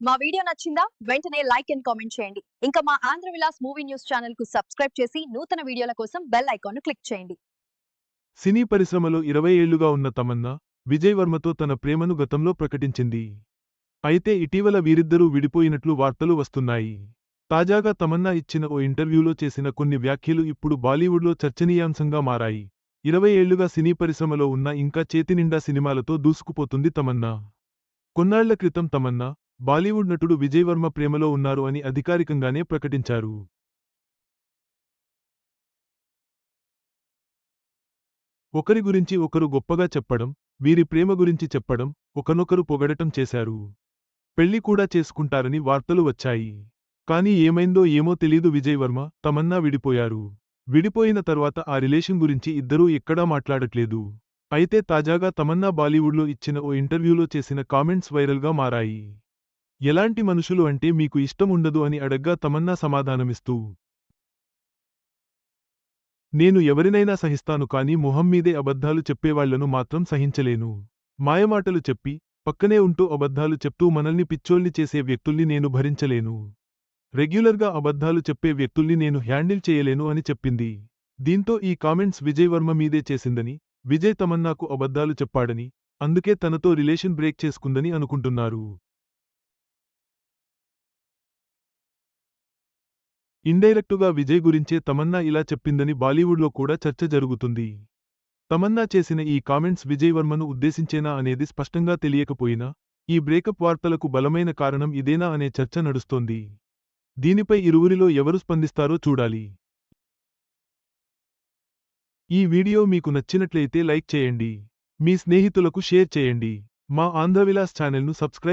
మా వీడియో నచ్చిందా? వెంటనే లైక్ అండ్ కామెంట్ చేయండి. ఇంకా మా ఆంధ్ర విలాస్ మూవీ న్యూస్ ఛానల్కు సబ్స్క్రైబ్ చేసి నూతన వీడియోల కోసం బెల్ ఐకాన్ను క్లిక్ చేయండి. సినీ పరిశ్రమలో ఇరవై ఏళ్ళుగా ఉన్న తమన్నా విజయ్ వర్మతో తన ప్రేమను గతంలో ప్రకటించింది. అయితే ఇటీవల వీరిద్దరూ విడిపోయినట్లు వార్తలు వస్తున్నాయి. తాజాగా తమన్నా ఇచ్చిన ఓ ఇంటర్వ్యూలో చేసిన కొన్ని వ్యాఖ్యలు ఇప్పుడు బాలీవుడ్లో చర్చనీయాంశంగా మారాయి. ఇరవై ఏళ్ళుగా సినీ పరిశ్రమలో ఉన్న ఇంకా చేతినిండా సినిమాలతో దూసుకుపోతుంది తమన్నా. కొన్నాళ్ళ క్రితం తమన్నా బాలీవుడ్ నటుడు విజయ్ వర్మ ప్రేమలో ఉన్నారు అని అధికారికంగానే ప్రకటించారు. ఒకరి గురించి ఒకరు గొప్పగా చెప్పడం వీరి ప్రేమ గురించి చెప్పడం ఒకనొకరు పొగడటం చేశారు. పెళ్ళి కూడా చేసుకుంటారని వార్తలు వచ్చాయి. కానీ ఏమైందో ఏమో తెలీదు విజయ్ వర్మ తమన్నా విడిపోయారు. విడిపోయిన తర్వాత ఆ రిలేషన్ గురించి ఇద్దరూ ఎక్కడా మాట్లాడట్లేదు. అయితే తాజాగా తమన్నా బాలీవుడ్లో ఇచ్చిన ఓ ఇంటర్వ్యూలో చేసిన కామెంట్స్ వైరల్గా మారాయి. ఎలాంటి మనుషులు అంటే మీకు ఇష్టముండదు అని అడగ్గా తమన్నా సమాధానమిస్తూ నేను ఎవరినైనా సహిస్తాను కాని మొహం మీదే అబద్ధాలు చెప్పేవాళ్ళను మాత్రం సహించలేను. మాయమాటలు చెప్పి పక్కనే ఉంటూ అబద్ధాలు చెప్తూ మనల్ని పిచ్చోల్ని చేసే వ్యక్తుల్ని నేను భరించలేను. రెగ్యులర్గా అబద్ధాలు చెప్పే వ్యక్తుల్ని నేను హ్యాండిల్ చేయలేను అని చెప్పింది. దీంతో ఈ కామెంట్స్ విజయ్ వర్మ మీదే చేసిందని విజయ్ తమన్నాకు అబద్ధాలు చెప్పాడని అందుకే తనతో రిలేషన్ బ్రేక్ చేసుకుందని అనుకుంటున్నారు. ఇండైరెక్టుగా విజయ్ గురించే తమన్నా ఇలా చెప్పిందని బాలీవుడ్లో కూడా చర్చ జరుగుతుంది. తమన్నా చేసిన ఈ కామెంట్స్ విజయ్ వర్మను ఉద్దేశించేనా అనేది స్పష్టంగా తెలియకపోయినా ఈ బ్రేకప్ వార్తలకు బలమైన కారణం ఇదేనా అనే చర్చ నడుస్తోంది. దీనిపై ఇరువురిలో ఎవరు స్పందిస్తారో చూడాలి. ఈ వీడియో మీకు నచ్చినట్లయితే లైక్ చేయండి. మీ స్నేహితులకు షేర్ చేయండి. మా ఆంధ్రవిలాస్ ఛానల్ను సబ్స్క్రైబ్